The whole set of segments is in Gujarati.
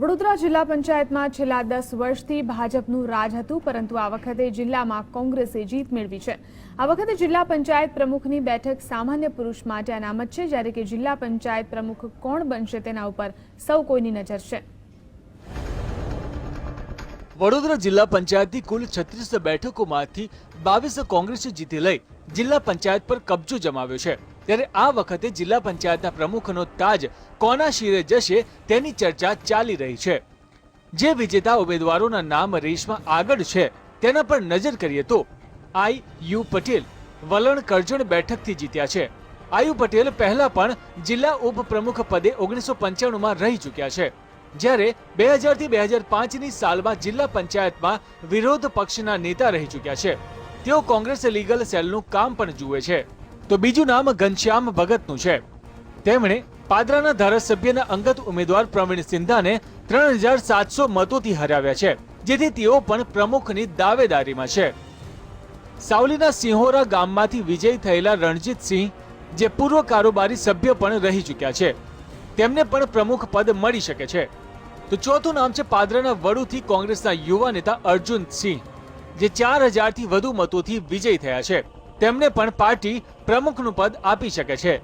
વડોદરા જિલ્લા પંચાયતમાં છેલ્લા દસ વર્ષથી ભાજપનું રાજ હતું, પરંતુ આ વખતે જિલ્લામાં કોંગ્રેસે જીત મેળવી છે. આ વખતે જિલ્લા પંચાયત પ્રમુખની બેઠક સામાન્ય પુરુષ માટે અનામત છે, જ્યારે કે જિલ્લા પંચાયત પ્રમુખ કોણ બનશે તેના ઉપર સૌ કોઈની નજર છે. વડોદરા જિલ્લા પંચાયતની કુલ છત્રીસ બેઠકોમાંથી બાવીસ કોંગ્રેસે જીતી લઈ જિલ્લા પંચાયત પર કબજો જમાવ્યો છે. ત્યારે આ વખતે જિલ્લા પંચાયતના પ્રમુખનો તાજ કોના શિરે જશે તેની ચર્ચા ચાલી રહી છે. જે વિજેતા ઉમેદવારોના નામ રેસમાં આગળ છે, તેના પર નજર કરીએ તો આઈ યુ પટેલ, વલણ કરજણ બેઠકથી જીત્યા છે. આયુ પટેલ પહેલા પણ જિલ્લા ઉપપ્રમુખ પદે ઓગણીસો પંચાણુંમાં રહી ચૂક્યા છે. જ્યારે બે હજારથી બે હજાર પાંચની સાલમાં જિલ્લા પંચાયતમાં વિરોધ પક્ષના નેતા રહી ચૂક્યા છે. તેઓ કોંગ્રેસ લીગલ સેલનું કામ પણ જુએ છે. તો બીજું નામ ઘનશ્યામ ભગતનું છે. તેમણે પાદરાના ધારાસભ્યના અંગત ઉમેદવાર પ્રવીણ સિંધાને ત્રણ હજાર સાતસો મતોથી હરાવ્યા છે, જેથી તેઓ પણ પ્રમુખની દાવેદારીમાં છે. સાવલીના સિંહોરા ગામમાંથી વિજય થયેલા રણજીતસિંહ જે પૂર્વ કારોબારી સભ્ય પણ રહી ચૂક્યા છે, તેમને પણ પ્રમુખ પદ મળી શકે છે. તો ચોથું નામ છે પાદરાના વડુથી કોંગ્રેસના યુવા નેતા અર્જુન સિંહ, જે ચાર હજારથી વધુ મતોથી વિજય થયા છે. તેમને પણ પાર્ટી પ્રમુખનું પદ આપી શકે છે.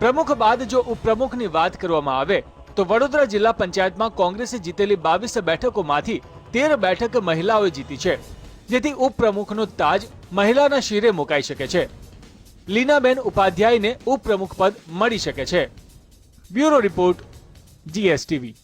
પ્રમુખ બાદ જો ઉપપ્રમુખની વાત કરવામાં આવે, તો વડોદરા જિલ્લા પંચાયતમાં કોંગ્રેસે જીતેલી બાવીસ બેઠકોમાંથી તેર બેઠક મહિલાઓએ જીતી છે, જેથી ઉપપ્રમુખનો તાજ મહિલાના શિરે મુકાઈ શકે છે. લીનાબેન ઉપાધ્યાયને ઉપપ્રમુખ પદ મળી શકે છે. Bureau report, GSTV.